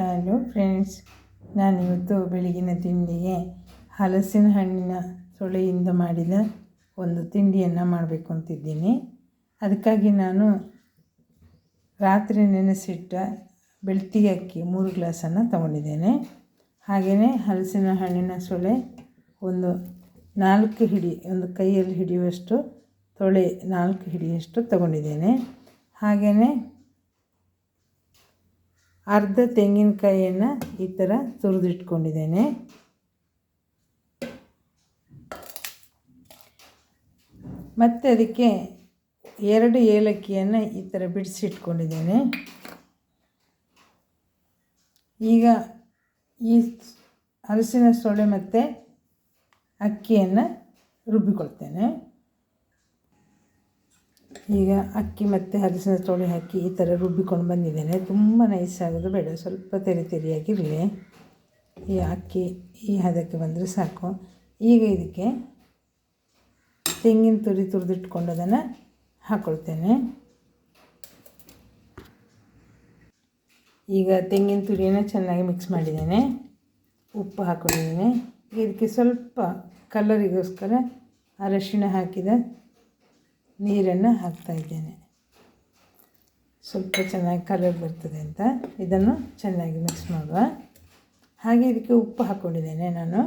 Hello friends ನಾನಿವತ್ತು ಬೆಳಗಿನ ತಿಂಡಿಗೆ ಹಲಸಿನ ಹಣ್ಣಿನ ಸೊಳೆಯಿಂದ ಮಾಡಿದ ಒಂದು ತಿಂಡಿಯನ್ನು ಮಾಡಬೇಕು ಅಂತಿದ್ದೀನಿ. ಅದಕ್ಕಾಗಿ ನಾನು ರಾತ್ರಿ ನೆನೆಸಿಟ್ಟ ಬೆಳ್ತಿಗೆ ಅಕ್ಕಿ ಮೂರು ಗ್ಲಾಸನ್ನು ತಗೊಂಡಿದ್ದೇನೆ. ಹಾಗೆಯೇ ಹಲಸಿನ ಹಣ್ಣಿನ ಸೊಳೆ ಒಂದು ನಾಲ್ಕು ಹಿಡಿ, ಒಂದು ಕೈಯಲ್ಲಿ ಹಿಡಿಯುವಷ್ಟು ತೊಳೆ ನಾಲ್ಕು ಹಿಡಿಯಷ್ಟು ತಗೊಂಡಿದ್ದೇನೆ. ಹಾಗೆಯೇ ಅರ್ಧ ತೆಂಗಿನಕಾಯಿಯನ್ನು ಈ ಥರ ತುರಿದಿಟ್ಕೊಂಡಿದ್ದೇನೆ. ಮತ್ತು ಅದಕ್ಕೆ ಎರಡು ಏಲಕ್ಕಿಯನ್ನು ಈ ಥರ ಬಿಡಿಸಿಟ್ಕೊಂಡಿದ್ದೇನೆ. ಈಗ ಈ ಹಲಸಿನ ಸೊಳೆ ಮತ್ತು ಅಕ್ಕಿಯನ್ನು ರುಬ್ಬಿಕೊಳ್ತೇನೆ. ಈಗ ಅಕ್ಕಿ ಮತ್ತು ಹಲಸಿನ ತೋಳಿ ಹಾಕಿ ಈ ಥರ ರುಬ್ಬಿಕೊಂಡು ಬಂದಿದ್ದೇನೆ. ತುಂಬ ನೈಸ್ ಆಗೋದು ಬೇಡ. ಸ್ವಲ್ಪ ತೆರೆ ತೆರೆಯಾಗಿರಲಿ ಈ ಅಕ್ಕಿ ಈ ಹದಕ್ಕೆ ಬಂದರೆ ಸಾಕು. ಈಗ ಇದಕ್ಕೆ ತೆಂಗಿನ ತುರಿ ತುರಿದಿಟ್ಕೊಂಡು ಅದನ್ನು ಹಾಕ್ಕೊಳ್ತೇನೆ ಈಗ ತೆಂಗಿನ ತುರಿಯನ್ನು ಚೆನ್ನಾಗಿ ಮಿಕ್ಸ್ ಮಾಡಿದ್ದೇನೆ. ಉಪ್ಪು ಹಾಕ್ಕೊಂಡಿದ್ದೇನೆ ಇದಕ್ಕೆ ಸ್ವಲ್ಪ ಕಲರಿಗೋಸ್ಕರ ಅರಶಿಣ ಹಾಕಿದ ನೀರನ್ನು ಹಾಕ್ತಾ ಇದ್ದೇನೆ. ಸ್ವಲ್ಪ ಚೆನ್ನಾಗಿ ಕಲರ್ ಬರ್ತದೆ ಅಂತ. ಇದನ್ನು ಚೆನ್ನಾಗಿ ಮಿಕ್ಸ್ ಮಾಡುವ. ಹಾಗೆ ಇದಕ್ಕೆ ಉಪ್ಪು ಹಾಕ್ಕೊಂಡಿದ್ದೇನೆ ನಾನು.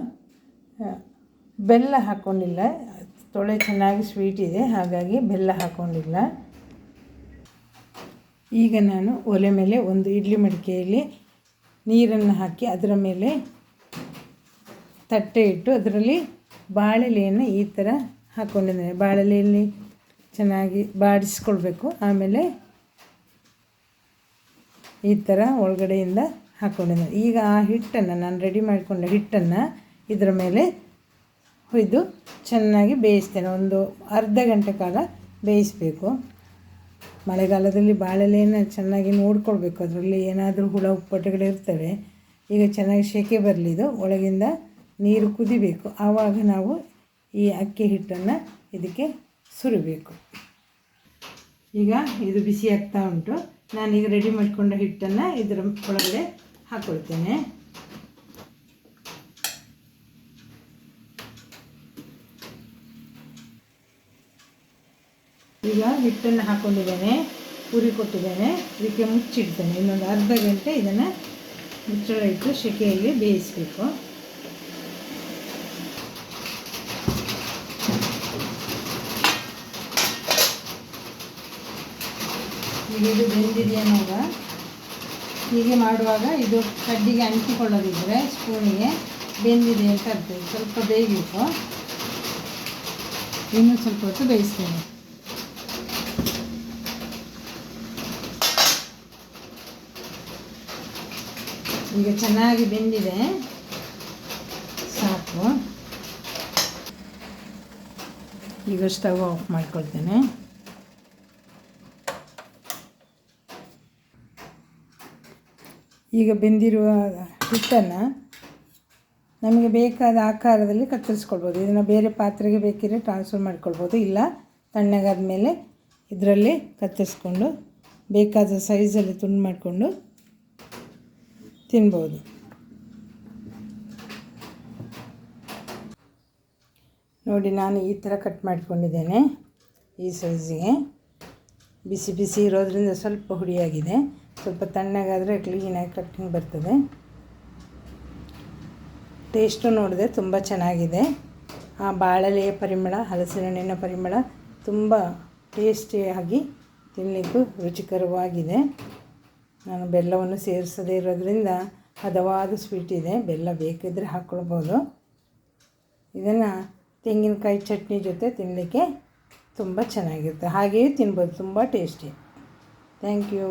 ಬೆಲ್ಲ ಹಾಕ್ಕೊಂಡಿಲ್ಲ ತೊಳೆ ಚೆನ್ನಾಗಿ ಸ್ವೀಟ್ ಇದೆ. ಹಾಗಾಗಿ ಬೆಲ್ಲ ಹಾಕ್ಕೊಂಡಿಲ್ಲ ಈಗ ನಾನು ಒಲೆ ಮೇಲೆ ಒಂದು ಇಡ್ಲಿ ಮಡಿಕೆಯಲ್ಲಿ ನೀರನ್ನು ಹಾಕಿ ಅದರ ಮೇಲೆ ತಟ್ಟೆ ಇಟ್ಟು ಅದರಲ್ಲಿ ಬಾಳೆಲೆಯನ್ನು ಈ ಥರ ಹಾಕ್ಕೊಂಡಿದ್ದೇನೆ ಬಾಳೆಲೆಯಲ್ಲಿ ಚೆನ್ನಾಗಿ ಬಾಡಿಸ್ಕೊಳ್ಬೇಕು. ಆಮೇಲೆ ಈ ಥರ ಒಳಗಡೆಯಿಂದ ಹಾಕ್ಕೊಂಡಿದ್ದೆ ಈಗ ಆ ಹಿಟ್ಟನ್ನು ನಾನು ರೆಡಿ ಮಾಡಿಕೊಂಡ ಹಿಟ್ಟನ್ನು ಇದರ ಮೇಲೆ ಹೊಯ್ದು ಚೆನ್ನಾಗಿ ಬೇಯಿಸ್ತೇನೆ. ಒಂದು ಅರ್ಧ ಗಂಟೆ ಕಾಲ ಬೇಯಿಸಬೇಕು. ಮಳೆಗಾಲದಲ್ಲಿ ಬಾಳೆಲೆಯನ್ನು ಚೆನ್ನಾಗಿ ನೋಡ್ಕೊಳ್ಬೇಕು. ಅದರಲ್ಲಿ ಏನಾದರೂ ಹುಳ ಉಪ್ಪಟ್ಟೆಗಳಿರ್ತವೆ ಈಗ ಚೆನ್ನಾಗಿ ಶೆಕೆ ಬರಲಿದು. ಒಳಗಿಂದ ನೀರು ಕುದಿಬೇಕು. ಆವಾಗ ನಾವು ಈ ಅಕ್ಕಿ ಹಿಟ್ಟನ್ನು ಇದಕ್ಕೆ ಸುರಿಬೇಕು. ಈಗ ಇದು ಬಿಸಿ ಆಗ್ತಾ ಉಂಟು. ನಾನೀಗ ರೆಡಿ ಮಾಡಿಕೊಂಡ ಹಿಟ್ಟನ್ನು ಇದರ ಒಳಗಡೆ ಹಾಕ್ಕೊಳ್ತೇನೆ ಈಗ ಹಿಟ್ಟನ್ನು ಹಾಕ್ಕೊಂಡಿದ್ದೇನೆ ಪೂರಿ ಕೊಟ್ಟಿದ್ದೇನೆ. ಇದಕ್ಕೆ ಮುಚ್ಚಿಡ್ತೇನೆ. ಇನ್ನೊಂದು ಅರ್ಧ ಗಂಟೆ ಇದನ್ನು ಮುಚ್ಚಳ ಇಟ್ಟು ಸೆಕೆಯಲ್ಲಿ ಬೇಯಿಸಬೇಕು. ಈಗ ಇದು ಬೆಂದಿದೆಯಾ ಹೀಗೆ ಮಾಡುವಾಗ ಇದು ಕಡ್ಡಿಗೆ ಅಂಟಿಕೊಳ್ಳೋದಿದ್ರೆ ಸ್ಪೂನಿಗೆ ಬೆಂದಿದೆ ಅಂತ ಅರ್ಥ. ಸ್ವಲ್ಪ ಬೇಯಬೇಕು. ಇನ್ನೂ ಸ್ವಲ್ಪ ಹೊತ್ತು ಬೇಯಿಸ್ತೇನೆ. ಈಗ ಚೆನ್ನಾಗಿ ಬೆಂದಿದೆ. ಸಾಕು. ಈಗ ಸ್ಟವ್ ಆಫ್ ಮಾಡ್ಕೊಳ್ತೇನೆ. ಈಗ ಬೆಂದಿರುವ ಹಿಟ್ಟನ್ನು ನಮಗೆ ಬೇಕಾದ ಆಕಾರದಲ್ಲಿ ಕತ್ತರಿಸ್ಕೊಳ್ಬೋದು. ಇದನ್ನು ಬೇರೆ ಪಾತ್ರೆಗೆ ಬೇಕಿದ್ರೆ ಟ್ರಾನ್ಸ್ಫರ್ ಮಾಡ್ಕೊಳ್ಬೋದು. ಇಲ್ಲ ತಣ್ಣಗಾದ ಮೇಲೆ ಇದರಲ್ಲಿ ಕತ್ತರಿಸ್ಕೊಂಡು ಬೇಕಾದ ಸೈಜಲ್ಲಿ ತುಂಡು ಮಾಡಿಕೊಂಡು ತಿನ್ಬೋದು. ನೋಡಿ, ನಾನು ಈ ಥರ ಕಟ್ ಮಾಡ್ಕೊಂಡಿದ್ದೇನೆ ಈ ಸೈಜಿಗೆ ಬಿಸಿ ಬಿಸಿ ಇರೋದ್ರಿಂದ ಸ್ವಲ್ಪ ಹುಡಿಯಾಗಿದೆ ಸ್ವಲ್ಪ ತಣ್ಣಗಾದರೆ ಕ್ಲೀನಾಗಿ ಕಟ್ಟಿಂಗ್ ಬರ್ತದೆ. ಟೇಸ್ಟು ನೋಡಿದೆ ತುಂಬ ಚೆನ್ನಾಗಿದೆ. ಆ ಬಾಳೆಲೆಯ ಪರಿಮಳ, ಹಲಸಿನ ಪರಿಮಳ ತುಂಬ ಟೇಸ್ಟಿಯಾಗಿ ತಿನ್ನಲಿಕ್ಕೂ ರುಚಿಕರವಾಗಿದೆ. ನಾನು ಬೆಲ್ಲವನ್ನು ಸೇರಿಸದೇ ಇರೋದ್ರಿಂದ ಹದವಾದ ಸ್ವೀಟ್ ಇದೆ. ಬೆಲ್ಲ ಬೇಕಿದ್ದರೆ ಹಾಕ್ಕೊಳ್ಬೋದು ಇದನ್ನು ತೆಂಗಿನಕಾಯಿ ಚಟ್ನಿ ಜೊತೆ ತಿನ್ನಲಿಕ್ಕೆ ತುಂಬ ಚೆನ್ನಾಗಿರುತ್ತೆ. ಹಾಗೆಯೇ ತಿನ್ಬೋದು. ತುಂಬ ಟೇಸ್ಟಿ ಥ್ಯಾಂಕ್ ಯು